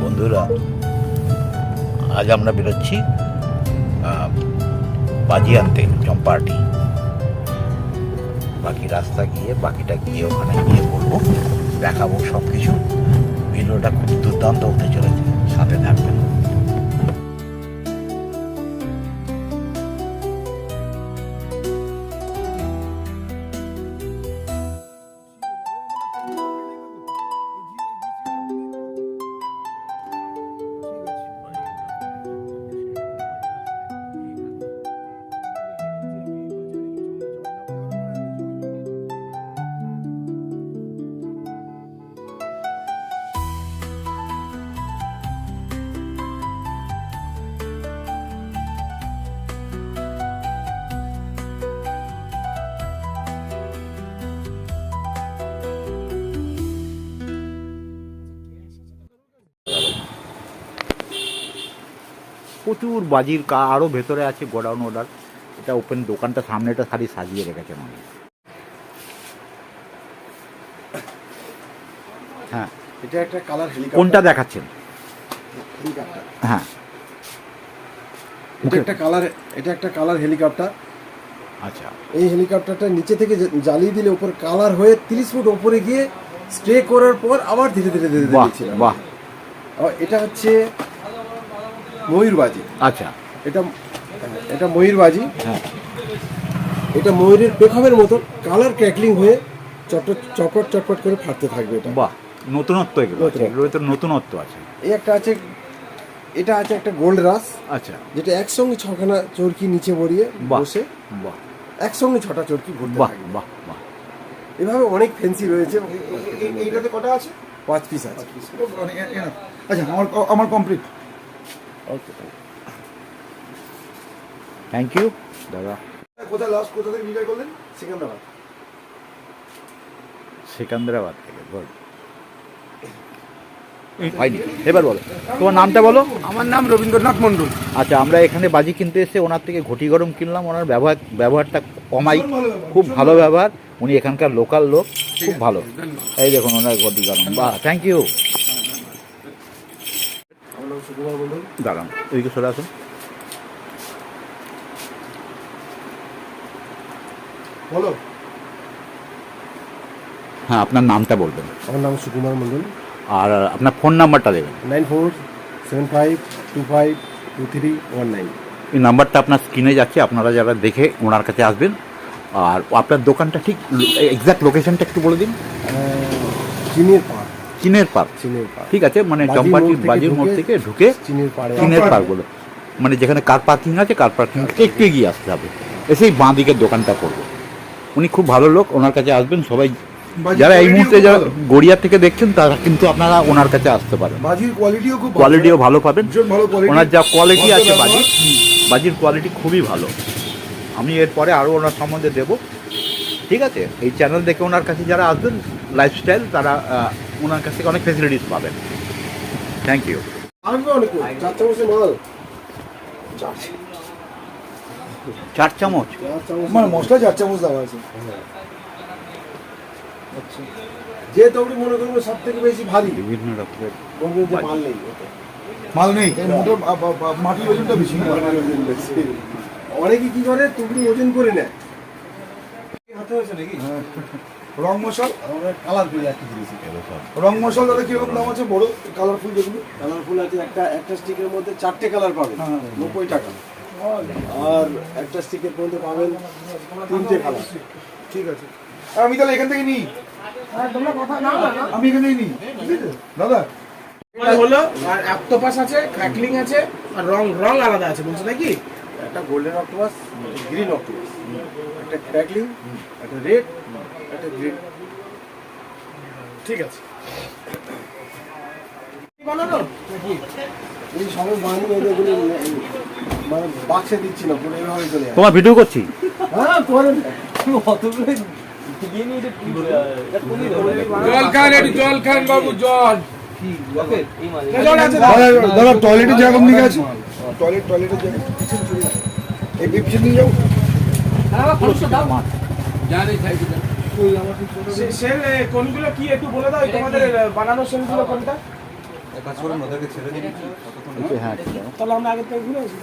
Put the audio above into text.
বন্ধুরা, আজ আমরা বেরোচ্ছি বাজি আনতে চম্পাহাটি বাকি রাস্তা গিয়ে, বাকিটা গিয়ে ওখানে গিয়ে করব দেখাবো সব কিছু ভিডিওটা খুব দুর্দান্ত হতে চলেছে, সাথে থাকবেন। প্রচুর বাজির কা আরও ভেতরে আছে গোডাউন অর্ডার এটা ওপেন দোকানটা সামনেটা খালি সাজিয়ে রেখেছে মানে হ্যাঁ। এটা একটা কালার কোনটা দেখাচ্ছেন? হ্যাঁ। এটা একটা কালার এটা একটা কালার হেলিকপ্টার আচ্ছা। এই হেলিকপ্টারটা নিচে থেকে জ্বালিয়ে দিলে উপর কালার হয়ে তিরিশ ফুট উপরে গিয়ে স্টে করার পর আবার ধীরে ধীরে ধীরে ধীরে বাহ। এটা হচ্ছে ময়ূরবাজি। আচ্ছা। এটা এটা ময়ূরবাজি। হ্যাঁ। এটা ময়ূরের পেখমের মতো কালার ক্র্যাকলিং হয়ে চটপট চটপট চটপট করে ফাটতে থাকবে এটা। বাহ নতুনত্ব এগুলো আছে। নতুনত্ব। নতুনত্ব আছে। এই একটা আছে এটা আছে একটা গোল্ড রাস। আচ্ছা। যেটা একসঙ্গে ছখানা চরকি নিচে বড়িয়ে। বসে বাহ। একসঙ্গে ছটা চরকি ঘুরতে বাহ বাহ বাহ। এভাবে অনেক ফেন্সি রয়েছে। এইটাতে কটা আছে? পাঁচ পিস আছে। আচ্ছা আমার আমার কমপ্লিট থ্যাংক ইউ দাদা কোথায় লাস্ট কোথা থেকে বিদায় করলেন? সিকান্দাবাদ সেকেন্দ্রাবাদ থেকে বল হয়নি। এবার বলো। তোমার নামটা বলো? আমার নাম রবীন্দ্রনাথ মণ্ডল। আচ্ছা আমরা এখানে বাজি কিনতে এসে ওনার থেকে ঘটি গরম কিনলাম। ওনার ব্যবহার ব্যবহারটা কমাই। খুব ভালো ব্যবহার। উনি এখানকার লোকাল লোক। খুব ভালো। এই দেখুন ওনার ঘটি গরম। বাহ থ্যাংক ইউ দাঁড়ান এদিকে সরে আসুন। বলো। হ্যাঁ আপনার নামটা বলবেন। আমার নাম সুকুমার মন্ডল আর আপনার ফোন নাম্বারটা দেবেন। Nine four seven five two five two three one nine. এই নাম্বারটা আপনার স্ক্রিনে যাচ্ছে আপনারা যারা দেখে ওনার কাছে আসবেন। আর আপনার দোকানটা ঠিক এক্সাক্ট লোকেশনটা একটু বলে দিন। চিনের পাড় চীনের পার্ক চিনের ঠিক আছে মানে চম্পাটি বাজির মোড় থেকে ঢুকে চিনের চীনের পার্কগুলো মানে যেখানে কার পার্কিং আছে কার পার্কিং থেকে একটু এগিয়ে আসতে হবে। এসেই বাঁ দিকের দোকানটা করব। উনি খুব ভালো লোক ওনার কাছে আসবেন সবাই যারা এই মুহূর্তে যারা গড়িয়া থেকে দেখছেন তারা কিন্তু আপনারা ওনার কাছে আসতে পারেন। বাজির কোয়ালিটিও খুব ভালো। কোয়ালিটিও ভালো পাবেন। ওনার যা কোয়ালিটি আছে বাজির বাজির কোয়ালিটি খুবই ভালো। আমি এরপরে আরও ওনার সম্বন্ধে দেব। ঠিক আছে? এই চ্যানেল দেখে ওনার কাছে যারা আসবেন লাইফস্টাইল তারা ওনার কাছ থেকে অনেক ফেসিলিটিস পাবেন। থ্যাংক ইউ চার চামচ। চার চামচ? মানে মশলা চার চামচ দেওয়া আছে। আচ্ছা। যে তবড়ি মনে করব সব থেকে বেশি ভারী। বিভিন্ন রকমের মাল নেই। মাল নেই মোটর মাটির ওজনটা বেশি। অনেকে কি করে? তুবড়ি ওজন করে নেয়। হাতে হয়েছে নাকি? হ্যাঁ। রং মশাল আমরা কালার একটা জিনিস। রং মশাল দাদা কীরকম দাম আছে? বড় কালারফুল যেগুলো? কালারফুল আছে একটা একটা স্টিকের মধ্যে চারটে কালার পাবেন। হ্যাঁ। নব্বই টাকা। আর একটা স্টিকের মধ্যে পাবেন তিনটে কালার ঠিক আছে। আমি তাহলে এখান থেকে নিই। আমি এখান থেকে নিই। দাদা। হলো আর অক্টোপাস আছে ক্র্যাকলিং আছে আর রং রং আলাদা আছে বলছো নাকি? একটা গোল্ডেন অক্টোপাস গ্রিন অক্টোপাস একটা ক্র্যাকলিং একটা রেড একটা গ্রিন। ঠিক আছে। এই এগুলো মানে বাক্সে দিচ্ছি পুরো এইভাবে চলে তোমার ভিডিও করছি? হ্যাঁ করেন জল খান একটু জল খান বাবু জল। জল দাদা দাদা টয়লেটের দিকে আছে টয়লেট টয়লেটের জায়গা পিছনে চলে যাও। সে- সেল কোনগুলো কি একটু বলে দাও? তোমাদের বানানো সেলগুলো কোনটা? হ্যাঁ তাহলে আমরা আগের থেকে ঘুরে আসি